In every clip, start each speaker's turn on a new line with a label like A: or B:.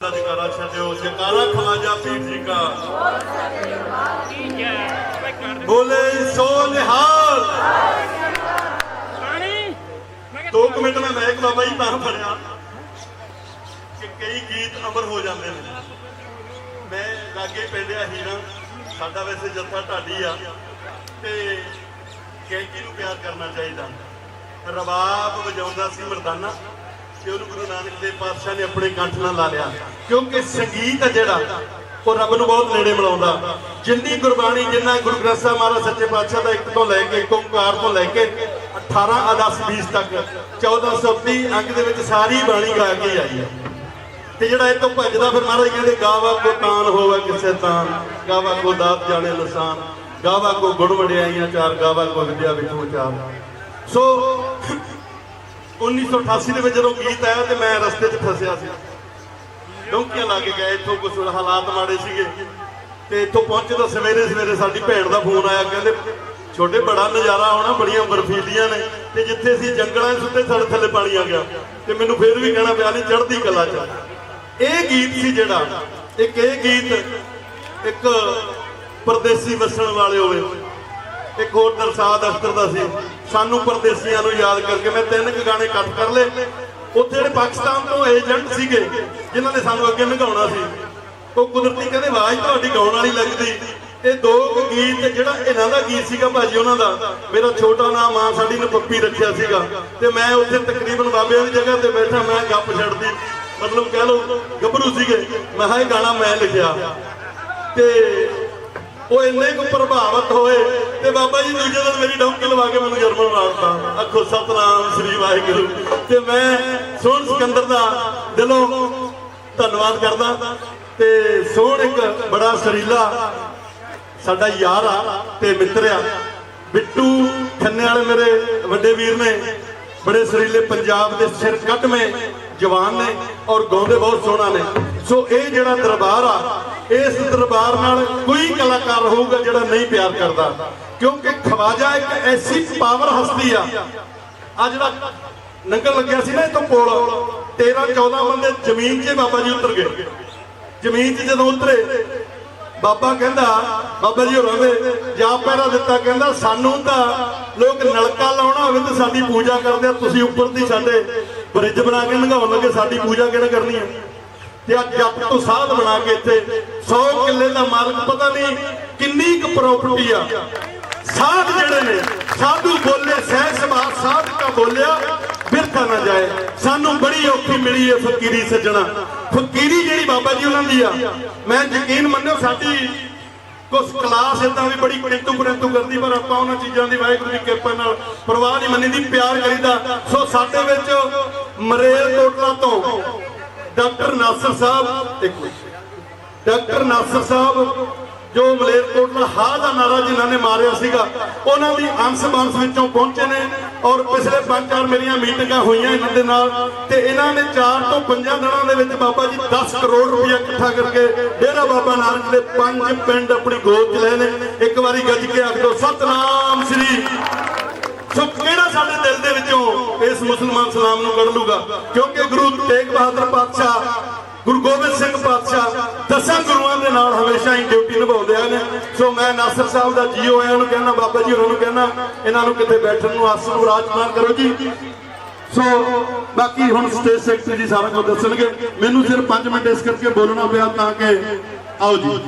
A: ਜਕਾਰਾ ਛੱਡਿਓ, ਜਕਾਰਾ ਖਵਾਜਾ ਪੀਰ ਜੀ ਕਾ। ਬੋਲੇ ਸੋ ਨਿਹਾਲ। ਦੋ ਕੁ ਮਿੰਟ ਮੈਂ ਮਹਿਕ ਬਾਬਾ ਜੀ ਤਾਂ ਫੜਿਆ ਕਿ ਕਈ ਗੀਤ ਅਮਰ ਹੋ ਜਾਂਦੇ ਨੇ। ਮੈਂ ਲਾਗੇ ਪਿੰਡਿਆ ਹੀਰਾ, ਸਾਡਾ ਵੈਸੇ ਜੱਥਾ ਢਾਡੀ ਆ, ਤੇ ਕੈਂਕੀ ਨੂੰ ਪਿਆਰ ਕਰਨਾ ਚਾਹੀਦਾ। ਰਬਾਬ ਵਜਾਉਂਦਾ ਸੀ ਮਰਦਾਨਾ। ਤੇ ਉਹਨੂੰ ਗੁਰੂ ਨਾਨਕ ਦੇਵ ਪਾਤਸ਼ਾਹ ਨੇ ਆਪਣੇ ਕੰਠ ਨਾਲ ਲਾ ਲਿਆ। ਕਿਉਂਕਿ ਸੰਗੀਤ ਹੈ ਜਿਹੜਾ, ਉਹ ਰੱਬ ਨੂੰ ਬਹੁਤ ਨੇੜੇ ਮਿਲਾਉਂਦਾ। ਜਿੰਨੀ ਗੁਰਬਾਣੀ, ਜਿੰਨਾ ਗੁਰੂ ਗ੍ਰੰਥ ਸਾਹਿਬ ਮਹਾਰਾਜ ਸੱਚੇ ਪਾਤਸ਼ਾਹ ਦਾ ਇੱਕ ਤੋਂ ਲੈ ਕੇ ਓੰਕਾਰ ਤੋਂ ਲੈ ਕੇ 18 ਅਦਸ 20 ਤੱਕ 1430 ਅੰਕ ਦੇ ਵਿੱਚ ਸਾਰੀ ਬਾਣੀ ਗਾ ਕੇ ਆਈ ਹੈ। ਤੇ ਜਿਹੜਾ ਇਹ ਤੋਂ ਭੱਜਦਾ, ਫਿਰ ਮਹਾਰਾਜ ਕਹਿੰਦੇ, ਗਾਵਾ ਕੋ ਤਾਨ ਹੋਵੇ ਕਿਸੇ ਤਾਨ ਗਾਵਾ ਕੋ ਦਾਤ ਜਾਣੇ ਲਸਾਨ ਗਾਵਾ ਕੋ ਗੁਣ ਵਡਿਆਈਆਂ ਚਾਰ, ਗਾਵਾ ਕੋ ਵਿਦਿਆ ਵਿੱਚ ਉਚਾਰ ਸੋ 1988 ਦੇ ਵਿੱਚ ਜਦੋਂ ਗੀਤ ਆਇਆ ਤੇ ਮੈਂ ਰਸਤੇ 'ਚ ਫਸਿਆ ਸੀ। ਡੌਂਕੀਆਂ ਲਾ ਕੇ ਗਏ, ਇੱਥੋਂ ਕੁਝ ਹਾਲਾਤ ਮਾੜੇ ਸੀਗੇ। ਤੇ ਇੱਥੋਂ ਪਹੁੰਚੇ ਤਾਂ ਸਵੇਰੇ ਸਵੇਰੇ ਸਾਡੀ ਭੈਣ ਦਾ ਫੋਨ ਆਇਆ, ਕਹਿੰਦੇ, ਛੋਟੇ, ਬੜਾ ਨਜ਼ਾਰਾ ਆਉਣਾ, ਬੜੀਆਂ ਬਰਫੀਲੀਆਂ ਨੇ। ਤੇ ਜਿੱਥੇ ਅਸੀਂ ਜੰਗਲਾਂ ਸੁੱਤੇ ਸਾਡੇ ਥੱਲੇ ਪਾਣੀ ਆ ਗਿਆ। ਤੇ ਮੈਨੂੰ ਫੇਰ ਵੀ ਕਹਿਣਾ ਪਿਆ, ਨਹੀਂ, ਚੜ੍ਹਦੀ ਕਲਾ 'ਚ ਇਹ ਗੀਤ ਸੀ ਜਿਹੜਾ, ਇੱਕ ਇਹ ਗੀਤ ਇੱਕ ਪਰਦੇਸੀ ਵਸਣ ਵਾਲੇ ਹੋਵੇ। ਇੱਕ ਹੋਰ ਦਰਸਾਦ ਅਖਤਰ ਦਾ ਸੀ। ਸਾਨੂੰ ਪਰਦੇਸੀਆਂ ਨੂੰ ਯਾਦ ਕਰਕੇ ਮੈਂ ਤਿੰਨ ਕੁ ਗਾਣੇ ਕੱਟ ਕਰ ਲਏ। ਉੱਥੇ ਜਿਹੜੇ ਪਾਕਿਸਤਾਨ ਤੋਂ ਏਜੰਟ ਸੀਗੇ, ਜਿਨ੍ਹਾਂ ਨੇ ਸਾਨੂੰ ਅੱਗੇ ਲੰਘਾਉਣਾ ਸੀ, ਉਹ ਕੁਦਰਤੀ ਕਹਿੰਦੇ, ਆਵਾਜ਼ ਤੁਹਾਡੀ ਗਾਉਣ ਵਾਲੀ ਲੱਗਦੀ। ਇਹ ਦੋ ਕੁ ਗੀਤ, ਜਿਹੜਾ ਇਹਨਾਂ ਦਾ ਗੀਤ ਸੀਗਾ ਭਾਜੀ ਉਹਨਾਂ ਦਾ, ਮੇਰਾ ਛੋਟਾ ਨਾਮ ਮਾਂ ਸਾਡੀ ਨੇ ਪੱਪੀ ਰੱਖਿਆ ਸੀਗਾ। ਤੇ ਮੈਂ ਉੱਥੇ ਤਕਰੀਬਨ ਬਾਬਿਆਂ ਦੀ ਜਗ੍ਹਾ ਤੇ ਬੈਠਾ, ਮੈਂ ਗੱਪ ਛੱਡਦੀ, ਮਤਲਬ ਕਹਿ ਲਓ ਗੱਭਰੂ ਸੀਗੇ। ਮੈਂ ਕਿਹਾ, ਇਹ ਗਾਣਾ ਮੈਂ ਲਿਖਿਆ। ਤੇ ਉਹ ਇੰਨੇ ਕੁ ਪ੍ਰਭਾਵਿਤ ਹੋਏ ਤੇ ਬਾਬਾ ਜੀ ਦੂਜੇ ਦਿਨ ਮੇਰੀ ਡੌਂਕੀ ਲਵਾ ਕੇ ਮੈਨੂੰ ਜਰਮਨ ਮਾਰਤਾ। ਅੱਖੋ ਸਤਨਾਮ ਸ੍ਰੀ ਵਾਹਿਗੁਰੂ। ਤੇ ਮੈਂ ਸੋਹਣ ਸਿਕੰਦਰ ਦਾ ਦਿਲੋਂ ਧੰਨਵਾਦ ਕਰਦਾ ਤੇ ਸੋਹਣ ਇੱਕ ਬੜਾ ਸਰੀਲਾ ਸਾਡਾ ਯਾਰ ਆ ਤੇ ਮਿੱਤਰ ਆ। ਬਿੱਟੂ ਖੰਨੇ ਵਾਲੇ ਮੇਰੇ ਵੱਡੇ ਵੀਰ ਨੇ, ਬੜੇ ਸਰੀਲੇ ਪੰਜਾਬ ਦੇ ਸਿਰ ਕੱਟਵੇਂ ਜਵਾਨ ਨੇ ਔਰ ਗਾਉਂਦੇ ਬਹੁਤ ਸੋਹਣਾ ਨੇ। ਸੋ ਇਹ ਜਿਹੜਾ ਦਰਬਾਰ ਆ ਇਸ ਦਰਬਾਰ ਨਾਲ ਕੋਈ ਕਲਾਕਾਰ ਹੋਊਗਾ ਜਿਹੜਾ ਨਹੀਂ ਪਿਆਰ ਕਰਦਾ। ਕਿਉਂਕਿ ਖਵਾਜਾ ਇੱਕ ਐਸੀ ਪਾਵਰ ਹਸਤੀ ਆ। ਆ ਜਿਹੜਾ ਨੰਗਲ ਲੱਗਿਆ ਸੀ ਨਾ ਇਤੋਂ ਕੋਲ 13 14 ਬੰਦੇ ਜ਼ਮੀਨ 'ਚ ਬਾਬਾ ਜੀ ਉਤਰ ਗਏ। ਜ਼ਮੀਨ 'ਚ ਜਦੋਂ ਉਤਰੇ, ਬਾਬਾ ਕਹਿੰਦਾ, ਬਾਬਾ ਜੀ ਹੋਰਾਂ ਦੇ ਜਾ ਪਹਿਰਾ ਦਿੱਤਾ, ਕਹਿੰਦਾ, ਸਾਨੂੰ ਤਾਂ ਲੋਕ ਨਲਕਾ ਲਾਉਣਾ ਹੋਵੇ ਤੇ ਸਾਡੀ ਪੂਜਾ ਕਰਦੇ ਆ, ਤੁਸੀਂ ਉੱਪਰ ਦੀ ਸਾਡੇ ਬ੍ਰਿਜ ਬਣਾ ਕੇ ਲੰਘਾਉਣ ਲੱਗੇ ਸਾਡੀ ਪੂਜਾ ਕਿਹਨੇ ਕਰਨੀ ਹੈ ਤੇ ਆ ਜੱਟ ਤੋਂ ਸਾਧ ਬਣਾ ਕੇ ਇੱਥੇ 100 ਕਿੱਲੇ ਦਾ ਮਾਲਕ ਪਤਾ ਨਹੀਂ ਕਿੰਨੀ ਕੁ ਪ੍ਰਾਪਰਟੀ ਆ। ਸਾਧ ਜਿਹੜੇ ਨੇ, ਸਾਧੂ ਬੋਲੇ ਸਹਿ ਸਭਾ ਸਾਧ ਕਾ ਬੋਲਿਆ ਬਿਰਥਾ ਨਾ ਜਾਏ। ਸਾਨੂੰ ਬੜੀ ਔਖੀ ਮਿਲੀ ਹੈ ਫਕੀਰੀ ਸੱਜਣਾ। ਫਕੀਰੀ ਜਿਹੜੀ ਬਾਬਾ ਜੀ ਉਹਨਾਂ ਦੀ ਆ। ਮੈਂ ਯਕੀਨ ਮੰਨਿਓ ਸਾਡੀ ਕੁਛ ਕਲਾਸ ਇਦਾਂ ਵੀ ਬੜੀ ਕਿੰਤੂ ਪਰੰਤੂ ਕਰਦੀ, ਪਰ ਆਪਾਂ ਉਹਨਾਂ ਚੀਜ਼ਾਂ ਦੀ ਵਾਹਿਗੁਰੂ ਦੀ ਕਿਰਪਾ ਨਾਲ ਪਰਵਾਹ ਨਹੀਂ ਮੰਨੀ ਦੀ ਪਿਆਰ ਕਰੀਦਾ। ਸੋ ਸਾਡੇ ਵਿੱਚ ਮਰੇਲ ਕੋਟਲਾ ਤੋਂ ਡਾਕਟਰ ਨਾਸਰ ਸਾਹਿਬ, ਇੱਕ ਡਾਕਟਰ ਨਾਸਰ ਸਾਹਿਬ, ਜੋ ਮਲੇਰਕੋਟਲਾ ਹਾ ਦਾ ਨਾਰਾ ਜਿਨ੍ਹਾਂ ਨੇ ਮਾਰਿਆ ਸੀਗਾ, ਉਹਨਾਂ ਦੀ ਅੰਸ਼ ਬੰਸ ਵਿੱਚੋਂ ਪਹੁੰਚੇ ਨੇ ਔਰ ਪਿਛਲੇ ਪੰਜ ਚਾਰ ਮੇਰੀਆਂ ਮੀਟਿੰਗਾਂ ਹੋਈਆਂ ਇਹਨਾਂ ਦੇ ਨਾਲ ਤੇ ਇਹਨਾਂ ਨੇ 4 ਤੋਂ 5 ਦਿਨਾਂ ਦੇ ਵਿੱਚ ਬਾਬਾ ਜੀ 10 ਕਰੋੜ ਰੁਪਇਆ ਇਕੱਠਾ ਕਰਕੇ ਡੇਰਾ ਬਾਬਾ ਨਾਨਕ ਦੇ ਪੰਜ ਪਿੰਡ ਆਪਣੀ ਗੋਦ 'ਚ ਲਏ ਨੇ। ਇੱਕ ਵਾਰੀ ਗੱਜ ਕੇ ਆਖ ਸਤਨਾਮ ਸ੍ਰੀ। ਸੋ ਕਿਹੜਾ ਸਾਡੇ ਦਿਲ ਦੇ ਵਿੱਚੋਂ ਇਸ ਮੁਸਲਮਾਨ ਸਲਾਮ ਨੂੰ ਗੜ ਲੂਗਾ। ਕਿਉਂਕਿ ਗੁਰੂ ਤੇਗ ਬਹਾਦਰ ਪਾਤਸ਼ਾਹ, ਗੁਰੂ ਗੋਬਿੰਦ ਸਿੰਘ ਪਾਤਸ਼ਾਹ ਦਸਾਂ ਗੁਰੂਆਂ ਦੇ ਨਾਲ ਹਮੇਸ਼ਾ ਹੀ ਡਿਊਟੀ ਨਿਭਾਉਂਦੇ ਹਨ ਸੋ ਮੈਂ ਨਾਸਰ ਸਾਹਿਬ ਦਾ ਜੀਓ ਆਇਆਂ ਨੂੰ ਕਹਿੰਦਾ ਬਾਬਾ ਜੀ ਹੋਰਾਂ ਨੂੰ ਕਹਿੰਦਾ ਇਹਨਾਂ ਨੂੰ ਕਿਤੇ ਬੈਠਣ ਨੂੰ ਆਸਣ ਨੂੰ ਕਰੋ ਜੀ। ਸੋ ਬਾਕੀ ਹੁਣ ਸਟੇਜ ਸੈਕਟਰੀ ਜੀ ਸਾਰਾ ਕੁਝ ਦੱਸਣਗੇ। ਮੈਨੂੰ ਸਿਰਫ 5 ਮਿੰਟ ਇਸ ਕਰਕੇ ਬੋਲਣਾ ਪਿਆ ਤਾਂ ਕਿ ਆਓ ਜੀ।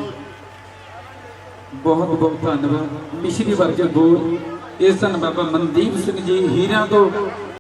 B: ਬਹੁਤ ਬਹੁਤ ਧੰਨਵਾਦ। ਮਿਸ਼ਰੀ ਵਰਗੇ ਬੋਲ ਇਸ ਧੰਨ ਬਾਬਾ ਮਨਦੀਪ ਸਿੰਘ ਜੀ, ਹੀਰਿਆਂ ਤੋਂ।